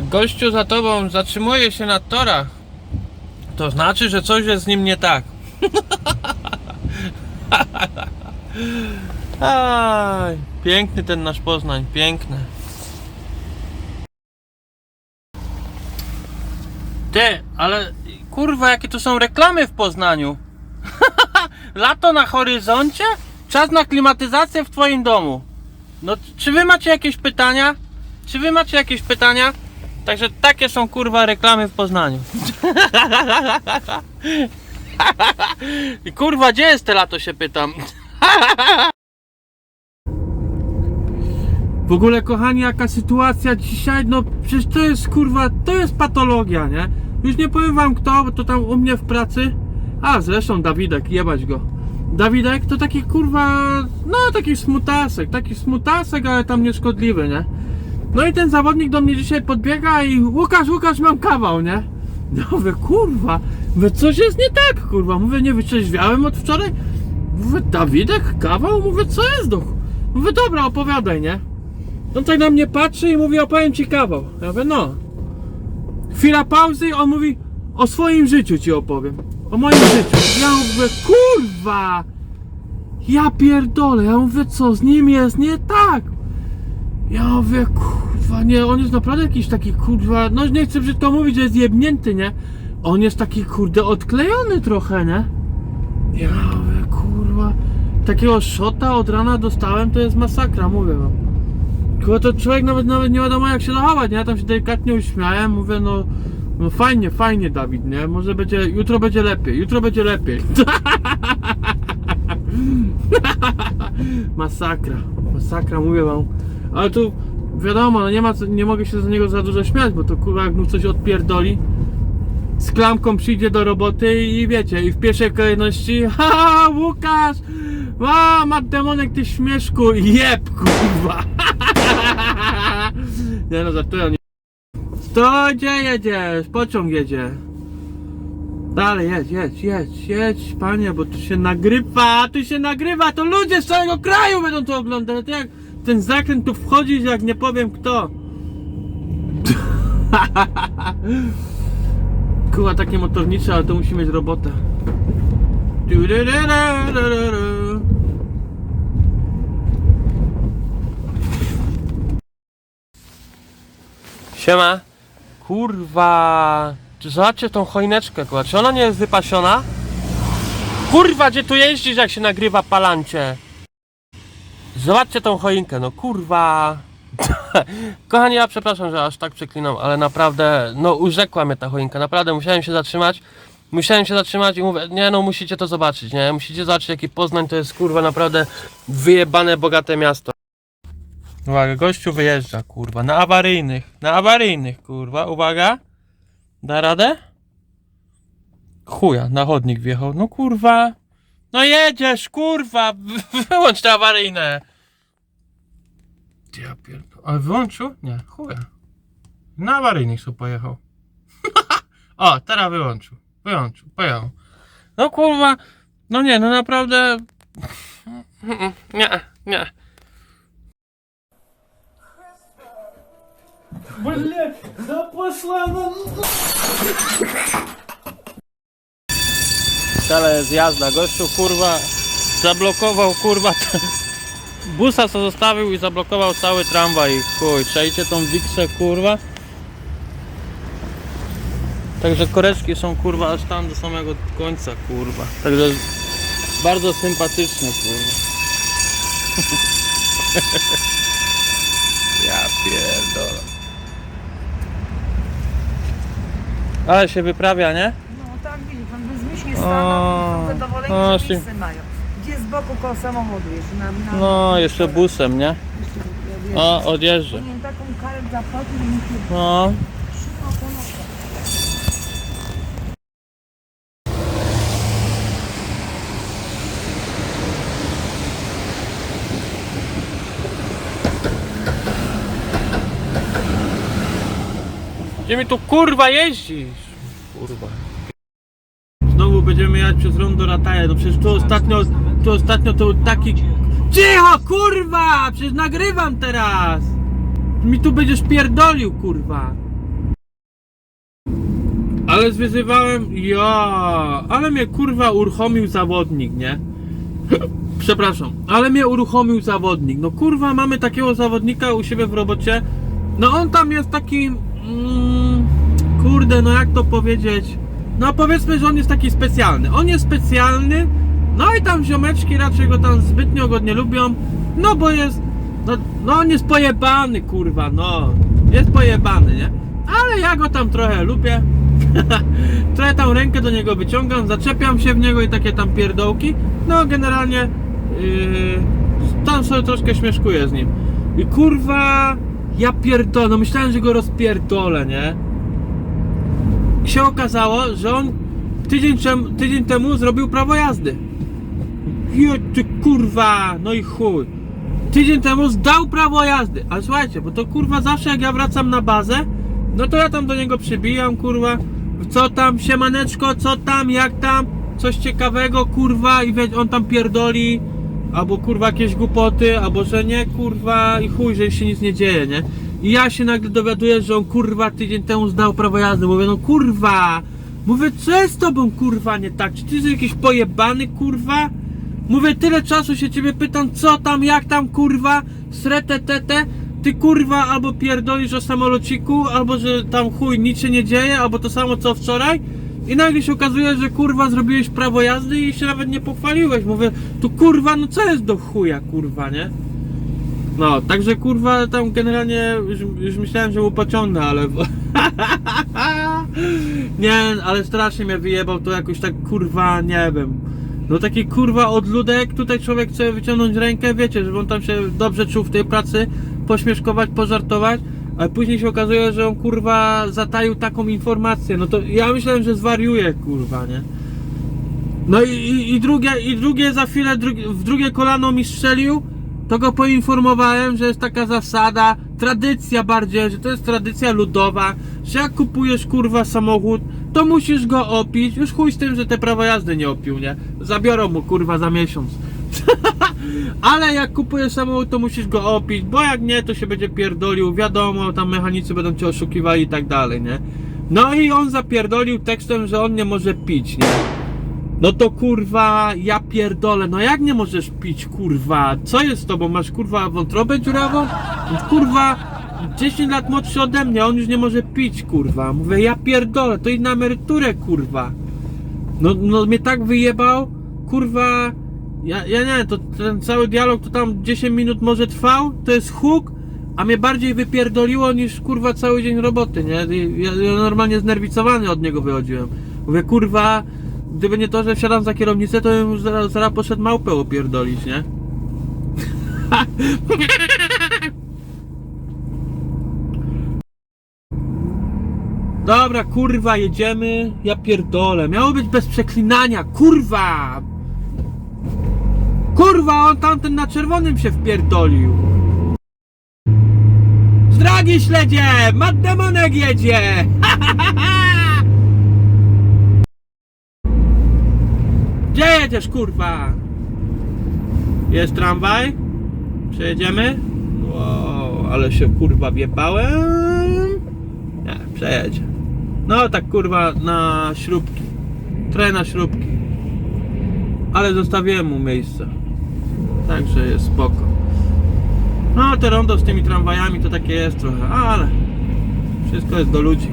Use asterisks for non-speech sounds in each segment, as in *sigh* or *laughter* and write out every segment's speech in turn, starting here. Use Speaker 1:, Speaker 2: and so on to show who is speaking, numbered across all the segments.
Speaker 1: gościu za tobą zatrzymuje się na torach, to znaczy, że coś jest z nim nie tak. *laughs* Aj, piękny ten nasz Poznań, piękny. Ty, ale kurwa, jakie tu są reklamy w Poznaniu. *laughs* Lato na horyzoncie? Czas na klimatyzację w twoim domu. No, czy wy macie jakieś pytania? Czy wy macie jakieś pytania? Także takie są kurwa reklamy w Poznaniu. I kurwa, gdzie jest te lato się pytam? W ogóle kochani, jaka sytuacja dzisiaj, no przecież to jest kurwa, to jest patologia, nie? Już nie powiem wam kto, bo to tam u mnie w pracy. A zresztą Dawidek, jebać go. Dawidek to taki kurwa, no taki smutasek, taki smutasek, ale tam nieszkodliwy, nie? No i ten zawodnik do mnie dzisiaj podbiega i Łukasz, Łukasz, mam kawał, nie? Ja mówię, kurwa, mówię, coś jest nie tak, kurwa. Mówię, nie wytrzeźwiałem od wczoraj. Mówię, Dawidek, kawał? Mówię, co jest do... ch- Mówię, dobra, opowiadaj, nie? On tak na mnie patrzy i mówi, opowiem ci kawał. Ja mówię, no. Chwila pauzy i on mówi, o swoim życiu ci opowiem. O moim życiu. Ja mówię, kurwa! Ja pierdolę. Ja mówię, co z nim jest nie tak? Ja mówię, kurwa, nie, on jest naprawdę jakiś taki, kurwa, no nie chcę brzydko mówić, że jest jebnięty, nie? On jest taki, kurde, odklejony trochę, nie? Ja mówię, kurwa, takiego szota od rana dostałem, to jest masakra, mówię wam. Kurwa, to człowiek nawet, nawet nie wiadomo jak się zachować, nie? Ja tam się delikatnie uśmiałem, mówię, no, no fajnie, fajnie, Dawid, nie? Może będzie, jutro będzie lepiej, jutro będzie lepiej. *laughs* masakra, masakra, mówię wam. Ale tu, wiadomo, no nie ma, co- nie mogę się z niego za dużo śmiać, bo to kurwa, jak mu coś odpierdoli, z klamką przyjdzie do roboty i wiecie, i w pierwszej kolejności *laughs* Haha, Łukasz! A, Matt Demonek, ty śmieszku, jeb, kurwa! *laughs* Nie no, żartuję, nie. To gdzie jedziesz? Pociąg jedzie. Dalej, jedź, jedź, jedź, jedź, panie, bo tu się nagrywa, tu się nagrywa, to ludzie z całego kraju będą to oglądać. To jak ten zakręt tu wchodzić, jak nie powiem kto. *laughs* Kurwa, takie motornicze, ale to musi mieć robotę. Du-du-du-du-du-du-du. Siema. Kurwa. Czy Zobaczcie tą choineczkę, kurwa. Czy ona nie jest wypasiona? Kurwa, gdzie tu jeździsz, jak się nagrywa palancie? Zobaczcie tą choinkę, no kurwa. *laughs* Kochani, ja przepraszam, że aż tak przeklinam, ale naprawdę, no urzekła mnie ta choinka. Naprawdę musiałem się zatrzymać. Musiałem się zatrzymać i mówię, nie no, musicie to zobaczyć, nie? Musicie zobaczyć, jaki Poznań to jest, kurwa, naprawdę wyjebane, bogate miasto. Uwaga, gościu wyjeżdża, kurwa, na awaryjnych, na awaryjnych, kurwa, uwaga. Da radę? Chuja, na chodnik wjechał, no kurwa. No jedziesz, kurwa, *laughs* wyłącz te awaryjne. Ja pierdolę, ale wyłączył? Nie, chuja. Na awaryjnych sobie pojechał. *laughs* o, teraz wyłączył, wyłączył, pojechał. No kurwa, no nie, no naprawdę... Nie, nie.
Speaker 2: Блять, да пошла на...
Speaker 1: Wcale jest jazda. Gościu kurwa zablokował kurwa t- busa co zostawił i zablokował cały tramwaj. Chuj, przejdzie tą wiksę kurwa. Także koreczki są kurwa aż tam do samego końca kurwa. Także bardzo sympatyczne kurwa. *laughs* ja pierdolę. Ale się wyprawia, nie?
Speaker 3: No tak, widzi pan, bezmyślnie
Speaker 1: O,
Speaker 3: staną i są zadowoleni,
Speaker 1: o,
Speaker 3: że mają. Boku koło samochodu jeszcze na... na
Speaker 1: No, jeszcze busem, nie? O, odjeżdżę.
Speaker 3: Powinien taką karę zapłacić, że
Speaker 1: No.
Speaker 3: trzymał.
Speaker 1: Gdzie mi tu kurwa jeździsz? Kurwa. Znowu będziemy jechać przez rondo Rataja. No przecież tu ostatnio, tu ostatnio to taki... Cicho kurwa! Przecież nagrywam teraz! Mi tu będziesz pierdolił kurwa. Ale zwyzywałem, ja, ale mnie kurwa uruchomił zawodnik, nie? *laughs* Przepraszam, ale mnie uruchomił zawodnik. No kurwa, mamy takiego zawodnika u siebie w robocie. No on tam jest taki. Mm, kurde, no jak to powiedzieć? No powiedzmy, że on jest taki specjalny. On jest specjalny, no i tam ziomeczki raczej go tam zbytnio go nie lubią. No bo jest. No, no on jest pojebany, kurwa, no. Jest pojebany, nie? Ale ja go tam trochę lubię. *laughs* trochę tam rękę do niego wyciągam, zaczepiam się w niego i takie tam pierdołki. No generalnie yy, tam sobie troszkę śmieszkuję z nim. I kurwa, ja pierdolę, no myślałem, że go rozpierdolę, nie? I się okazało, że on tydzień, tydzień temu zrobił prawo jazdy. Je, ty kurwa, no i chuj. Tydzień temu zdał prawo jazdy. Ale słuchajcie, bo to kurwa zawsze jak ja wracam na bazę, no to ja tam do niego przybijam, kurwa. Co tam, siemaneczko, co tam, jak tam, coś ciekawego, kurwa, i on tam pierdoli, albo kurwa jakieś głupoty, albo że nie, kurwa, i chuj, że się nic nie dzieje, nie? I ja się nagle dowiaduję, że on kurwa tydzień temu zdał prawo jazdy. Mówię, no kurwa, mówię, co jest z tobą, kurwa, nie tak? Czy ty jesteś jakiś pojebany, kurwa? Mówię, tyle czasu się ciebie pytam, co tam, jak tam, kurwa, srete, tete, ty kurwa albo pierdolisz o samolociku, albo że tam chuj, nic się nie dzieje, albo to samo co wczoraj i nagle się okazuje, że kurwa zrobiłeś prawo jazdy i się nawet nie pochwaliłeś. Mówię, tu kurwa, no co jest do chuja, kurwa, nie? No, także kurwa tam generalnie już, już myślałem, że mu pociągnę, ale... *laughs* nie, ale strasznie mnie wyjebał to jakoś tak kurwa, nie wiem. No taki kurwa odludek, tutaj człowiek chce wyciągnąć rękę, wiecie, żeby on tam się dobrze czuł w tej pracy, pośmieszkować, pożartować, ale później się okazuje, że on kurwa zataił taką informację, no to ja myślałem, że zwariuje kurwa, nie? No i, i, i drugie, i drugie za chwilę, drugie, w drugie kolano mi strzelił, to go poinformowałem, że jest taka zasada, tradycja bardziej, że to jest tradycja ludowa, że jak kupujesz kurwa samochód, to musisz go opić, już chuj z tym, że te prawo jazdy nie opił, nie? Zabiorą mu kurwa za miesiąc. *laughs* Ale jak kupujesz samochód, to musisz go opić, bo jak nie, to się będzie pierdolił, wiadomo, tam mechanicy będą cię oszukiwali i tak dalej, nie? No i on zapierdolił tekstem, że on nie może pić, nie? No to kurwa, ja pierdolę, no jak nie możesz pić, kurwa? Co jest z tobą? Masz kurwa wątrobę dziurawą? Kurwa, 10 lat młodszy ode mnie, on już nie może pić, kurwa. Mówię, ja pierdolę, to idź na emeryturę, kurwa. No, no mnie tak wyjebał, kurwa. Ja, ja nie, to ten cały dialog to tam 10 minut może trwał, to jest huk, a mnie bardziej wypierdoliło niż kurwa cały dzień roboty, nie? Ja, ja normalnie znerwicowany od niego wychodziłem. Mówię, kurwa, gdyby nie to, że wsiadam za kierownicę, to bym zaraz, zaraz poszedł małpę opierdolić, nie? *laughs* Dobra, kurwa, jedziemy. Ja pierdolę. Miało być bez przeklinania, kurwa! Kurwa, on tamten na czerwonym się wpierdolił. Z drogi śledzie! Matt Demonek jedzie! *laughs* Gdzie jedziesz, kurwa? Jest tramwaj? Przejedziemy? Wow, ale się kurwa wjebałem. Nie, przejedzie. No tak kurwa na śrubki. Trochę na śrubki. Ale zostawiłem mu miejsce. Także jest spoko. No te rondo z tymi tramwajami to takie jest trochę, ale wszystko jest do ludzi.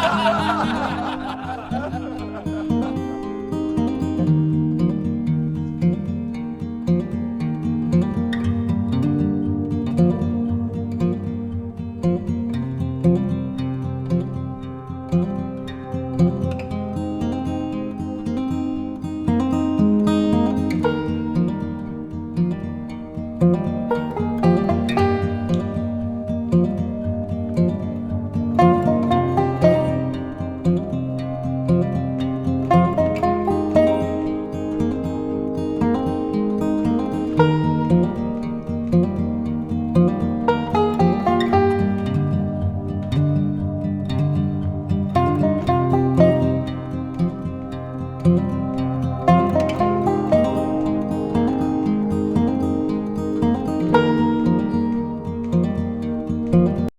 Speaker 1: *laughs*